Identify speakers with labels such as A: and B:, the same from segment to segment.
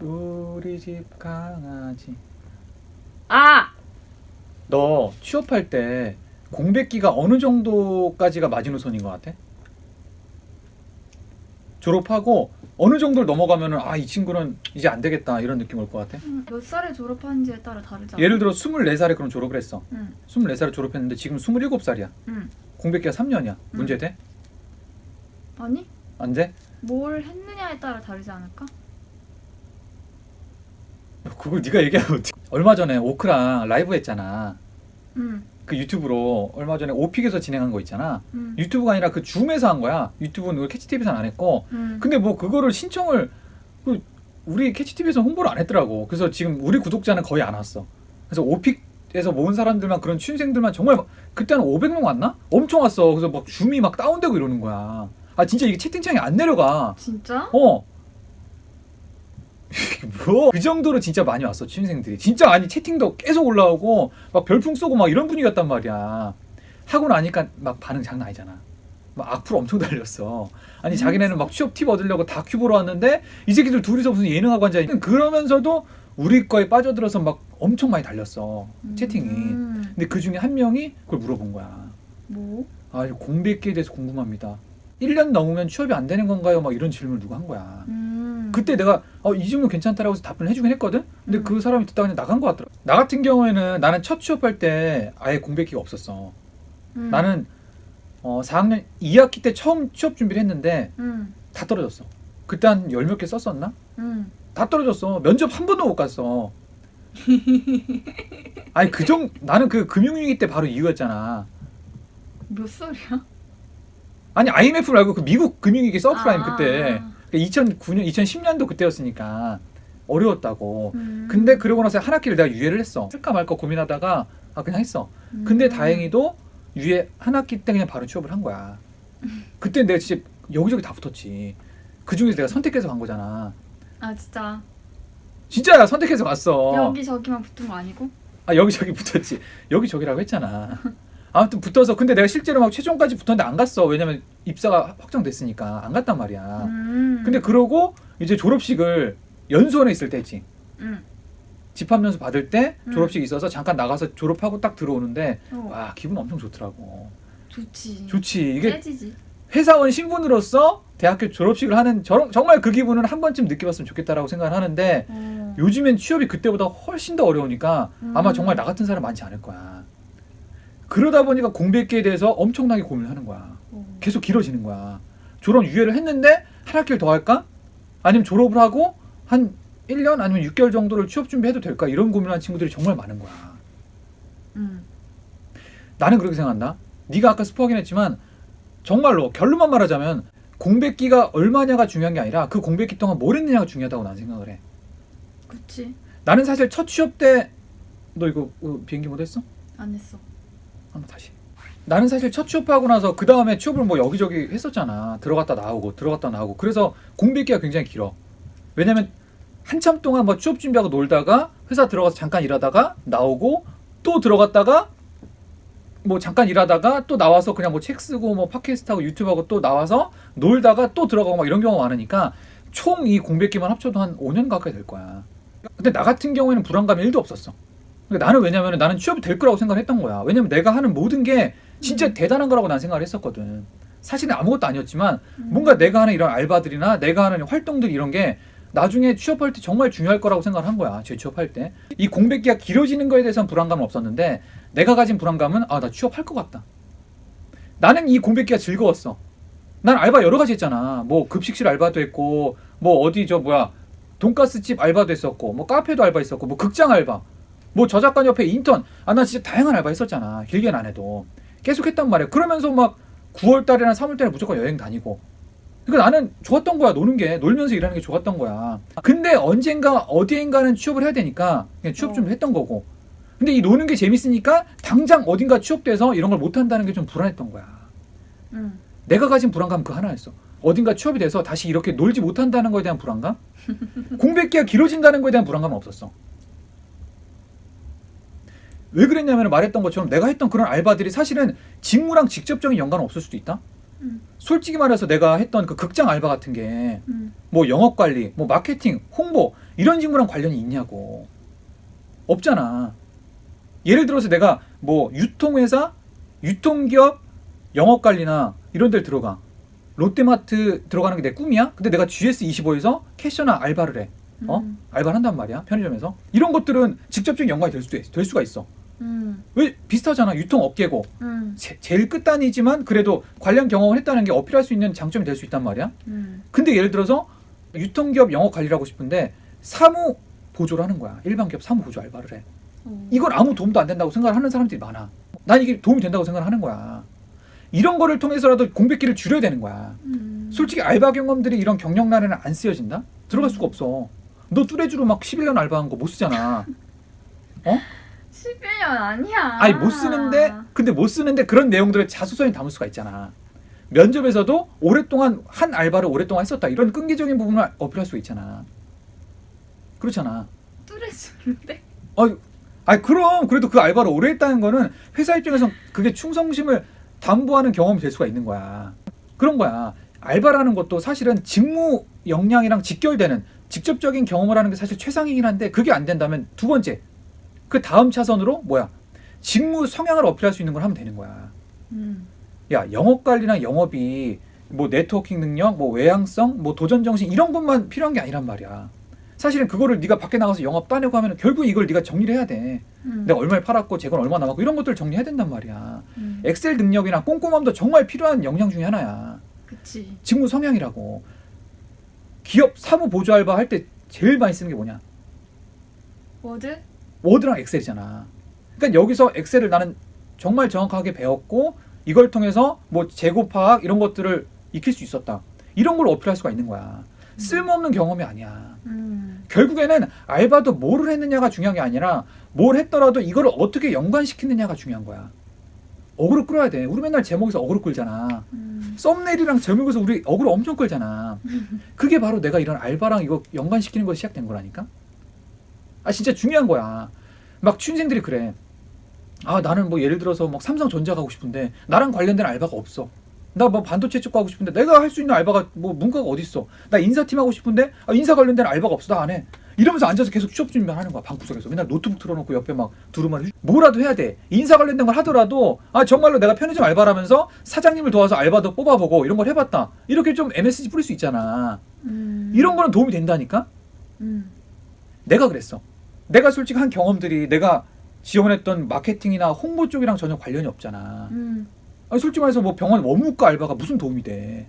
A: 우리 집 강아지.
B: 아!
A: 너 취업할 때 공백기가 어느 정도까지가 마지노선인 것 같아? 졸업하고 어느 정도를 넘어가면은 아 이 친구는 이제 안 되겠다 이런 느낌 올 것 같아?
B: 음, 몇 살에 졸업하는지에 따라 다르잖아.
A: 예를 들어 24살에 그럼 졸업을 했어.
B: 응,
A: 24살에 졸업했는데 지금 27살이야.
B: 응.
A: 공백기가 3년이야.
B: 음.
A: 문제 돼?
B: 아니,
A: 안 돼?
B: 뭘 했느냐에 따라 다르지 않을까?
A: 그걸 네가 얘기하면 어떡해. 얼마 전에 오크랑 라이브 했잖아.
B: 응,
A: 그 유튜브로 얼마 전에 오픽에서 진행한 거 있잖아.
B: 응,
A: 유튜브가 아니라 그 줌에서 한 거야. 유튜브는 그 캐치TV에서는 안 했고.
B: 응.
A: 근데 뭐 그거를 신청을 그 우리 캐치TV에서 홍보를 안 했더라고. 그래서 지금 우리 구독자는 거의 안 왔어. 그래서 오픽에서 모은 사람들만 그런 취준생들만 정말 막- 그때는 500명 왔나? 엄청 왔어. 그래서 막 줌이 막 다운되고 이러는 거야. 아 진짜 이게 채팅창이 안 내려가.
B: 진짜?
A: 어. 뭐? 그 정도로 진짜 많이 왔어 취준생들이. 진짜 아니 채팅도 계속 올라오고 막 별풍 쏘고 막 이런 분위기였단 말이야. 하고 나니까 막 반응 장난 아니잖아. 막 악플 엄청 달렸어. 아니 자기네는 막 취업 팁 얻으려고 다큐 보러 왔는데 이 새끼들 둘이서 무슨 예능하고 앉아 있는 그러면서도 우리 거에 빠져들어서 막 엄청 많이 달렸어 채팅이.
B: 음,
A: 근데 그 중에 한 명이 그걸 물어본 거야.
B: 뭐?
A: 아 공백기에 대해서 궁금합니다. 1년 넘으면 취업이 안 되는 건가요? 막 이런 질문을 누가 한 거야.
B: 음.
A: 그때 내가 어, 이 정도 괜찮다라고 해서 답변을 해주긴 했거든. 근데
B: 음.
A: 그 사람이 듣다가 그냥 나간 것 같더라. 나 같은 경우에는 나는 첫 취업할 때 아예 공백기가 없었어.
B: 음.
A: 나는 어, 4학년 2학기 때 처음 취업 준비를 했는데
B: 음,
A: 다 떨어졌어. 그때 한 열 몇 개 썼었나?
B: 음.
A: 다 떨어졌어. 면접 한 번도 못 갔어. 아니 그정 나는 그 금융위기 때 바로 이후였잖아.
B: 몇 살이야?
A: 아니 IMF 말고 그 미국 금융위기 서프라임
B: 아.
A: 그때 2009년 2010년도 그때였으니까 어려웠다고.
B: 음.
A: 근데 그러고 나서 한 학기를 내가 유예를 했어. 쓸까 말까 고민하다가 아 그냥 했어. 근데
B: 음.
A: 다행히도 유예 한 학기 때 그냥 바로 취업을 한 거야. 그때 내가 진짜 여기저기 다 붙었지. 그 중에서 내가 선택해서 간 거잖아.
B: 아 진짜
A: 진짜야 선택해서 갔어.
B: 여기 저기만 붙은 거 아니고?
A: 아 여기 저기 붙었지. 여기 저기라고 했잖아. 아무튼 붙어서 근데 내가 실제로 막 최종까지 붙었는데 안 갔어. 왜냐면 입사가 확정됐으니까 안 갔단 말이야.
B: 음.
A: 아. 근데 그러고 이제 졸업식을 연수원에 있을 때지.
B: 음.
A: 집합연수 받을 때
B: 음.
A: 졸업식 있어서 잠깐 나가서 졸업하고 딱 들어오는데
B: 어,
A: 와 기분 엄청 좋더라고.
B: 좋지.
A: 좋지. 이게
B: 깨지지.
A: 회사원 신분으로서 대학교 졸업식을 하는 저런, 정말 그 기분은 한 번쯤 느껴봤으면 좋겠다라고 생각을 하는데
B: 어.
A: 요즘엔 취업이 그때보다 훨씬 더 어려우니까 아마
B: 음.
A: 정말 나 같은 사람 많지 않을 거야. 그러다 보니까 공백기에 대해서 엄청나게 고민을 하는 거야.
B: 어.
A: 계속 길어지는 거야. 졸업 유예를 했는데 한 학기를 더 할까? 아니면 졸업을 하고 한 1년 아니면 6개월 정도를 취업 준비해도 될까? 이런 고민하는 친구들이 정말 많은 거야.
B: 음.
A: 나는 그렇게 생각한다. 네가 아까 스포 하긴 했지만 정말로 결론만 말하자면 공백기가 얼마냐가 중요한 게 아니라 그 공백기 동안 뭘 했느냐가 중요하다고 나는 생각을 해.
B: 그치.
A: 나는 사실 첫 취업 때 너 이거 어, 비행기 모드 했어?
B: 안 했어.
A: 한번 다시. 나는 사실 첫 취업하고 나서 그 다음에 취업을 뭐 여기저기 했었잖아. 들어갔다 나오고 들어갔다 나오고. 그래서 공백기가 굉장히 길어. 왜냐면 한참 동안 뭐 취업 준비하고 놀다가 회사 들어가서 잠깐 일하다가 나오고 또 들어갔다가 뭐 잠깐 일하다가 또 나와서 그냥 뭐 책 쓰고 뭐 팟캐스트 하고 유튜브 하고 또 나와서 놀다가 또 들어가고 막 이런 경우가 많으니까 총 이 공백기만 합쳐도 한 5년 가까이 될 거야. 근데 나 같은 경우에는 불안감이 1도 없었어. 그러니까 나는 왜냐면 나는 취업이 될 거라고 생각을 했던 거야. 왜냐면 내가 하는 모든 게 진짜
B: 음.
A: 대단한 거라고 난 생각을 했었거든. 사실은 아무것도 아니었지만
B: 음.
A: 뭔가 내가 하는 이런 알바들이나 내가 하는 활동들 이런 게 나중에 취업할 때 정말 중요할 거라고 생각을 한 거야. 재취업할 때. 이 공백기가 길어지는 거에 대해서는 불안감은 없었는데 내가 가진 불안감은 아, 나 취업할 것 같다. 나는 이 공백기가 즐거웠어. 난 알바 여러 가지 했잖아. 뭐 급식실 알바도 했고 뭐 어디 저 뭐야 돈가스 집 알바도 했었고 뭐 카페도 알바 했었고 뭐 극장 알바 뭐 저작관 옆에 인턴 아 나 진짜 다양한 알바 했었잖아 길게는 안 해도 계속 했단 말이야 그러면서 막 9월 달이나 3월 달에 무조건 여행 다니고 그러니까 나는 좋았던 거야 노는 게 놀면서 일하는 게 좋았던 거야 근데 언젠가 어디엔가는 취업을 해야 되니까 그냥 취업
B: 어.
A: 준비 했던 거고 근데 이 노는 게 재밌으니까 당장 어딘가 취업돼서 이런 걸 못 한다는 게 좀 불안했던 거야
B: 음.
A: 내가 가진 불안감 그 하나였어. 어딘가 취업이 돼서 다시 이렇게 놀지 못한다는 거에 대한 불안감? 공백기가 길어진다는 거에 대한 불안감은 없었어. 왜 그랬냐면 말했던 것처럼 내가 했던 그런 알바들이 사실은 직무랑 직접적인 연관은 없을 수도 있다.
B: 음.
A: 솔직히 말해서 내가 했던 그 극장 알바 같은 게
B: 음.
A: 뭐 영업 관리, 뭐 마케팅, 홍보 이런 직무랑 관련이 있냐고. 없잖아. 예를 들어서 내가 뭐 유통회사, 유통기업, 영업 관리나 이런 데를 들어가. 롯데마트 들어가는 게 내 꿈이야? 근데 내가 GS25에서 캐셔나 알바를 해. 어?
B: 음.
A: 알바를 한단 말이야. 편의점에서. 이런 것들은 직접적인 연관이 될 수도 있, 될 수가 있어.
B: 음.
A: 왜 비슷하잖아. 유통 업계고.
B: 음.
A: 제, 제일 끝단이지만 그래도 관련 경험을 했다는 게 어필할 수 있는 장점이 될 수 있단 말이야.
B: 음.
A: 근데 예를 들어서 유통기업 영업 관리를 하고 싶은데 사무 보조를 하는 거야. 일반 기업 사무 보조 알바를 해.
B: 어.
A: 이건 아무 도움도 안 된다고 생각을 하는 사람들이 많아. 난 이게 도움이 된다고 생각을 하는 거야. 이런 거를 통해서라도 공백기를 줄여야 되는 거야.
B: 음.
A: 솔직히 알바 경험들이 이런 경력란에는 안 쓰여진다? 들어갈 수가 없어. 너 뚜레쥬로 막 11년 알바한 거 못 쓰잖아.
B: 11년 아니야.
A: 아니 못 쓰는데 근데 못 쓰는데 그런 내용들을 자소서에 담을 수가 있잖아. 면접에서도 오랫동안 한 알바를 오랫동안 했었다 이런 끈기적인 부분을 어필할 수가 있잖아. 그렇잖아.
B: 뚜레쥬인데.
A: 아니 그럼 그래도 그 알바를 오래 했다는 거는 회사 입장에선 그게 충성심을 담보하는 경험이 될 수가 있는 거야. 그런 거야. 알바라는 것도 사실은 직무 역량이랑 직결되는 직접적인 경험을 하는 게 사실 최상이긴 한데 그게 안 된다면 두 번째 그 다음 차선으로 뭐야 직무 성향을 어필할 수 있는 걸 하면 되는 거야.
B: 음.
A: 야 영업 관리나 영업이 뭐 네트워킹 능력, 뭐 외향성, 뭐 도전 정신 이런 것만 필요한 게 아니란 말이야. 사실은 그거를 네가 밖에 나가서 영업 따내고 하면 결국 이걸 네가 정리를 해야 돼.
B: 음.
A: 내가 얼마에 팔았고 재건 얼마 남았고 이런 것들을 정리해야 된단 말이야.
B: 음.
A: 엑셀 능력이나 꼼꼼함도 정말 필요한 역량 중에 하나야.
B: 그치.
A: 직무 성향이라고. 기업 사무 보조 알바 할 때 제일 많이 쓰는 게 뭐냐?
B: 워드?
A: 워드랑 엑셀이잖아. 그러니까 여기서 엑셀을 나는 정말 정확하게 배웠고 이걸 통해서 뭐 재고 파악 이런 것들을 익힐 수 있었다. 이런 걸 어필할 수가 있는 거야. 쓸모없는 경험이 아니야.
B: 음.
A: 결국에는 알바도 뭐를 했느냐가 중요한 게 아니라 뭘 했더라도 이거를 어떻게 연관시키느냐가 중요한 거야. 어그로 끌어야 돼. 우리 맨날 제목에서 어그로 끌잖아.
B: 음.
A: 썸네일이랑 제목에서 우리 어그로 엄청 끌잖아. 그게 바로 내가 이런 알바랑 이거 연관시키는 것이 시작된 거라니까. 아 진짜 중요한 거야. 막 취준생들이 그래. 아 나는 뭐 예를 들어서 막 삼성전자 가고 싶은데 나랑 관련된 알바가 없어. 나 뭐 반도체 쪽 가고 싶은데 내가 할 수 있는 알바가 뭐 문과가 어디 있어? 나 인사팀 하고 싶은데 아, 인사 관련된 알바가 없어 나 안 해. 이러면서 앉아서 계속 취업 준비만 하는 거야 방구석에서 맨날 노트북 틀어놓고 옆에 막 두루마리 뭐라도 해야 돼 인사 관련된 걸 하더라도 아 정말로 내가 편의점 알바라면서 사장님을 도와서 알바도 뽑아보고 이런 걸 해봤다 이렇게 좀 MSG 뿌릴 수 있잖아
B: 음.
A: 이런 거는 도움이 된다니까
B: 음.
A: 내가 그랬어. 내가 솔직히 한 경험들이 내가 지원했던 마케팅이나 홍보 쪽이랑 전혀 관련이 없잖아.
B: 음.
A: 아니, 솔직히 말해서 뭐 병원 원무과 알바가 무슨 도움이 돼?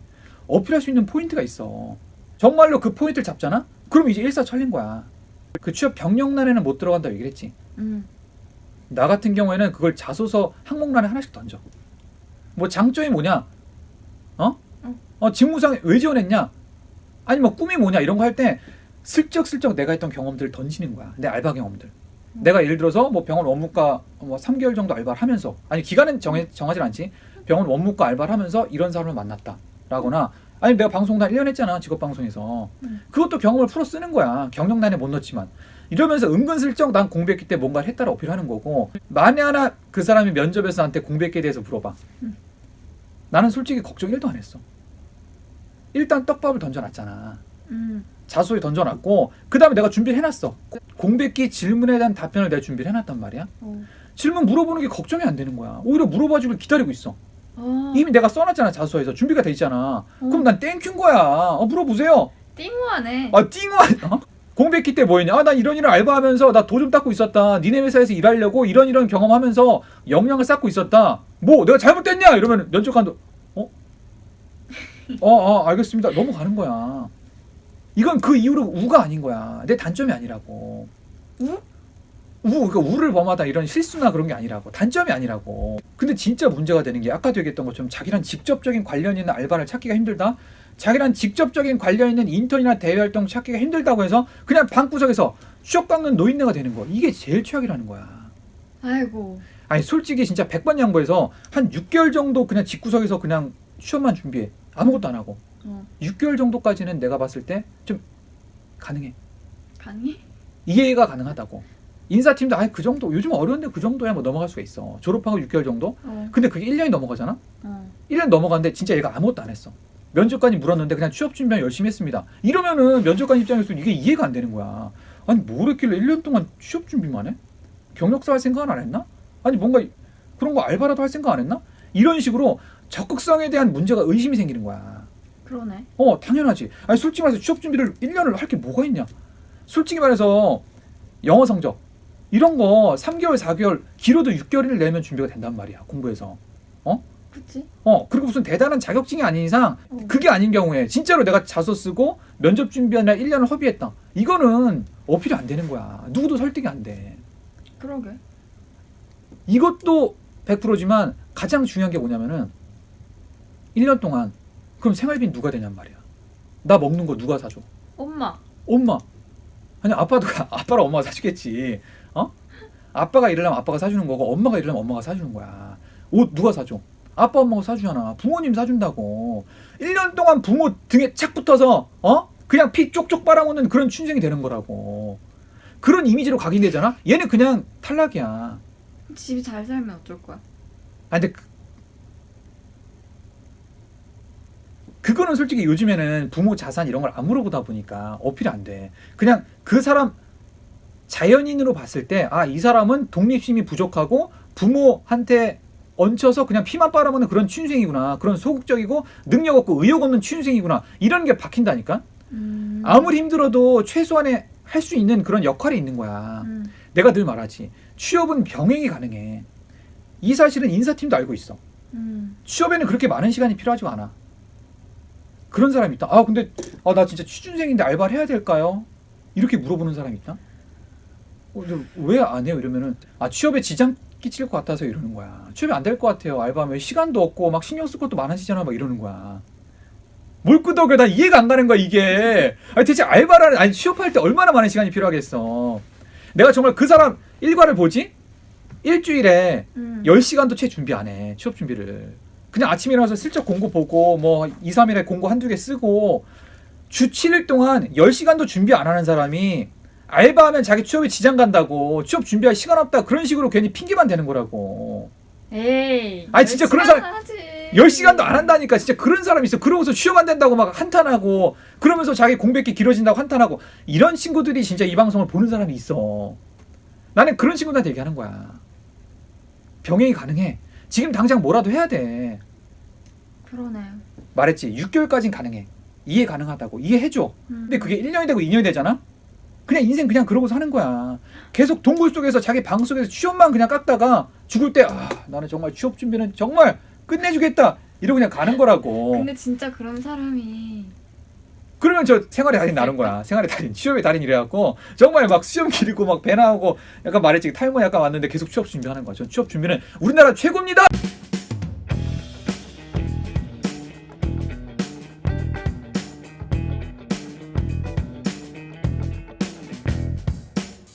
A: 어필할 수 있는 포인트가 있어. 정말로 그 포인트를 잡잖아? 그럼 이제 일사천리인 거야. 그 취업 경력란에는 못 들어간다고 얘기를 했지.
B: 음.
A: 나 같은 경우에는 그걸 자소서 항목란에 하나씩 던져. 뭐 장점이 뭐냐? 어?
B: 어.
A: 어, 직무상 왜 지원했냐? 아니 뭐 꿈이 뭐냐 이런 거 할 때 슬쩍슬쩍 내가 했던 경험들을 던지는 거야. 내 알바 경험들.
B: 음.
A: 내가 예를 들어서 뭐 병원 원무과 뭐 3개월 정도 알바를 하면서 아니 기간은 정해 정하진 않지. 병원 원무과 알바를 하면서 이런 사람을 만났다라거나 아니 내가 방송도 한 1년 했잖아. 직업 방송에서.
B: 음.
A: 그것도 경험을 풀어 쓰는 거야. 경력란에 못 넣지만. 이러면서 은근슬쩍 난 공백기 때 뭔가를 했다라 어필하는 거고 만에 하나 그 사람이 면접에서 나한테 공백기에 대해서 물어봐.
B: 음.
A: 나는 솔직히 걱정 1도 안 했어. 일단 떡밥을 던져놨잖아.
B: 음.
A: 자소에 던져놨고 그 다음에 내가 준비를 해놨어. 공백기 질문에 대한 답변을 내가 준비를 해놨단 말이야.
B: 어.
A: 질문 물어보는 게 걱정이 안 되는 거야. 오히려 물어봐주길 기다리고 있어.
B: 어.
A: 이미 내가 써놨잖아 자소에서 준비가 돼 있잖아. 그럼 난 땡큐인 거야. 어, 물어보세요.
B: 띵후하네.
A: 아 띵어 어? 공백기 때 뭐했냐? 아, 나 이런 일을 알바하면서 나 도 좀 닦고 있었다. 니네 회사에서 일하려고 이런 이런 경험하면서 역량을 쌓고 있었다. 뭐 내가 잘못됐냐? 이러면 면접관도 어? 어, 어, 알겠습니다. 넘어가는 거야. 이건 그 이후로 우가 아닌 거야. 내 단점이 아니라고.
B: 우?
A: 우, 그러니까 우를 범하다 이런 실수나 그런 게 아니라고. 단점이 아니라고. 근데 진짜 문제가 되는 게 아까도 얘기했던 것처럼 자기랑 직접적인 관련 있는 알바를 찾기가 힘들다. 자기랑 직접적인 관련 있는 인턴이나 대외 활동 찾기가 힘들다고 해서 그냥 방구석에서 취업 깎는 노인네가 되는 거. 이게 제일 최악이라는 거야.
B: 아이고.
A: 아니 솔직히 진짜 100번 양보해서 한 6개월 정도 그냥 집구석에서 그냥 취업만 준비해. 아무것도 안 하고.
B: 어.
A: 6개월 정도까지는 내가 봤을 때 좀 가능해.
B: 가니?
A: 이해가 가능하다고. 인사팀도 아예 그 정도 요즘 어려운데 그 정도야 뭐 넘어갈 수가 있어. 졸업하고 6개월 정도?
B: 어.
A: 근데 그게 1년이 넘어가잖아.
B: 어.
A: 1년 넘어갔는데 진짜 얘가 아무것도 안 했어. 면접관이 물었는데 그냥 취업 준비만 열심히 했습니다. 이러면은 면접관 입장에서 이게 이해가 안 되는 거야. 아니 뭘 했길래 1년 동안 취업 준비만 해? 경력서 할 생각은 안 했나? 아니 뭔가 그런 거 알바라도 할 생각 안 했나? 이런 식으로 적극성에 대한 문제가 의심이 생기는 거야.
B: 그러네.
A: 어 당연하지. 아니 솔직히 말해서 취업 준비를 1년을 할 게 뭐가 있냐? 솔직히 말해서 영어 성적 이런 거 3개월, 4개월, 길어도 6개월을 내면 준비가 된단 말이야. 공부해서.
B: 그치?
A: 어 그리고 무슨 대단한 자격증이 아닌 이상
B: 어.
A: 그게 아닌 경우에 진짜로 내가 자소 쓰고 면접 준비하느라 1년을 허비했다. 이거는 어필이 안 되는 거야. 누구도 설득이 안 돼.
B: 그러게.
A: 이것도 100%지만 가장 중요한 게 뭐냐면은 1년 동안 그럼 생활비 누가 되냔 말이야. 나 먹는 거 누가 사줘?
B: 엄마.
A: 엄마. 아니 아빠도 아빠랑 엄마가 사주겠지. 어? 아빠가 일하면 아빠가 사주는 거고 엄마가 일하면 엄마가 사주는 거야. 옷 누가 사줘? 아빠 엄마가 사주잖아. 부모님 사준다고. 1년 동안 부모 등에 착 붙어서 어? 그냥 피 쪽쪽 빨아먹는 그런 춘생이 되는 거라고. 그런 이미지로 각인되잖아. 얘는 그냥 탈락이야.
B: 집이 잘 살면 어쩔 거야?
A: 아 근데 그, 그거는 솔직히 요즘에는 부모 자산 이런 걸 안 물어보다 보니까 어필이 안 돼. 그냥 그 사람 자연인으로 봤을 때 아 이 사람은 독립심이 부족하고 부모한테 얹혀서 그냥 피만 빨아먹는 그런 취준생이구나. 그런 소극적이고 능력 없고 의욕 없는 취준생이구나. 이런 게 박힌다니까.
B: 음.
A: 아무리 힘들어도 최소한의 할 수 있는 그런 역할이 있는 거야.
B: 음.
A: 내가 늘 말하지. 취업은 병행이 가능해. 이 사실은 인사팀도 알고 있어.
B: 음.
A: 취업에는 그렇게 많은 시간이 필요하지가 않아. 그런 사람이 있다. 아 근데 아, 나 진짜 취준생인데 알바를 해야 될까요? 이렇게 물어보는 사람이 있다. 어, 왜안 해요? 이러면은 아 취업에 지장 끼칠 것 같아서 이러는 거야. 취업이 안 될 것 같아요. 알바하면 시간도 없고 막 신경 쓸 것도 많아지잖아. 막 이러는 거야. 뭘 끄덕여? 나 이해가 안 가는 거야 이게. 아니 대체 알바를 아니 취업할 때 얼마나 많은 시간이 필요하겠어. 내가 정말 그 사람 일과를 보지? 일주일에
B: 음.
A: 10시간도 채 준비 안 해. 취업 준비를. 그냥 아침에 일어나서 슬쩍 공고 보고 뭐 2, 3일에 공고 한두 개 쓰고 주 7일 동안 10시간도 준비 안 하는 사람이 알바하면 자기 취업에 지장 간다고 취업 준비할 시간 없다 그런 식으로 괜히 핑계만 대는 거라고.
B: 에이.
A: 아니, 진짜 그런 사람-
B: 하지.
A: 10시간도 안 한다니까 진짜 그런 사람이 있어. 그러고서 취업 안 된다고 막 한탄하고 그러면서 자기 공백기 길어진다고 한탄하고 이런 친구들이 진짜 이 방송을 보는 사람이 있어. 나는 그런 친구들한테 얘기하는 거야. 병행이 가능해. 지금 당장 뭐라도 해야 돼.
B: 그러네.
A: 말했지. 6개월까진 가능해. 이해 가능하다고. 이해해줘.
B: 음.
A: 근데 그게 1년이 되고 2년이 되잖아? 그냥 인생 그냥 그러고 사는 거야. 계속 동굴 속에서 자기 방 속에서 취업만 그냥 깎다가 죽을 때, 아, 나는 정말 취업 준비는 정말 끝내주겠다. 이러고 그냥 가는 거라고.
B: 근데 진짜 그런 사람이
A: 그러면 저 생활의 달인 나는 거야. 생활의 달인, 취업의 달인 이래갖고 정말 막 수염 기르고 막 배 나오고 약간 말했지 탈모 약간 왔는데 계속 취업 준비하는 거야. 전 취업 준비는 우리나라 최고입니다.